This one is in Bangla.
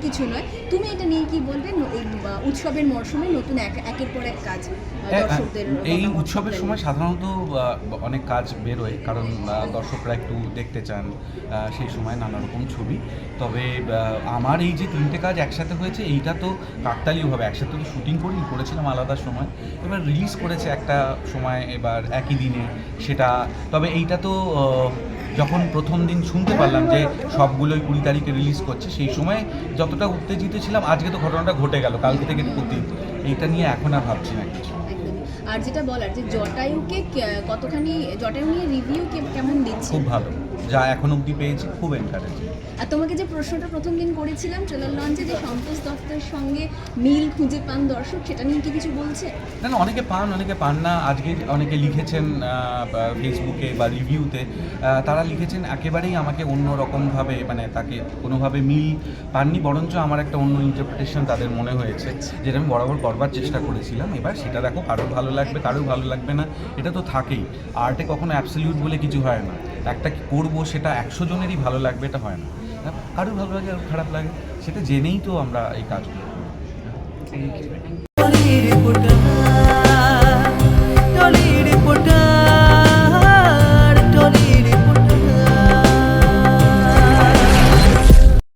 কিছু নয়। তুমি এটা নিয়ে কি বলবে? উৎসবের মরশুমে নতুন এক- একের পর এক কাজ এই উৎসবের সময় সাধারণত অনেক কাজ বেরোয় কারণ দর্শকরা একটু দেখতে চান সেই সময় নানা রকম ছবি। তবে আমার এই যে তিনটে কাজ একসাথে হয়েছে এইটা তো কাকতালীয়ভাবে একসাথে তো শুটিং করি করেছিলাম আলাদা সময়। এবার রিলিজ করেছে একটা সময় এবার একই দিনে সেটা। তবে এইটা তো যখন প্রথম দিন শুনতে পারলাম যে সবগুলোই কুড়ি তারিখে রিলিজ করছে সেই সময় যতটা উত্তেজিত ছিলাম আজকে তো ঘটনাটা ঘটে গেল কালকে থেকে প্রতি এটা নিয়ে এখন আর ভাবছি না কিছু। আর যেটা বলার যে জটায়ুকে কতখানি জটায়ু নিয়ে রিভিউ কেমন দিচ্ছে? খুব ভালো। যা এখন অবধি পেয়েছি খুব এনকারেজিং আর তোমাকে যে প্রশ্নটা প্রথম দিন করেছিলাম ট্রেলার লঞ্চে যে সন্তোষ দত্তের সঙ্গে মিল খুঁজে পান দর্শক সেটা নিয়ে কি কিছু বলছে? না না অনেকে পান অনেকে পান না। আজকে অনেকে লিখেছেন ফেসবুকে বা রিভিউতে তারা লিখেছেন একেবারেই আমাকে অন্য রকমভাবে মানে তাকে কোনোভাবে মিল পাননি বরঞ্চ আমার একটা অন্য ইন্টারপ্রিটেশন তাদের মনে হয়েছে। যেটা আমি বরাবর করবার চেষ্টা করেছিলাম। এবার সেটা দেখো কারোর ভালো লাগবে কারোর ভালো লাগবে না এটা তো থাকেই। আর্টে কখনো অ্যাবসলিউট বলে কিছু হয় না। একটা কি করব সেটা একশো জনেরই ভালো লাগবে, এটা হয় না। কারোর ভালো লাগে আর খারাপ লাগে, সেটা জেনেই তো আমরা এই কাজগুলো করি। Believe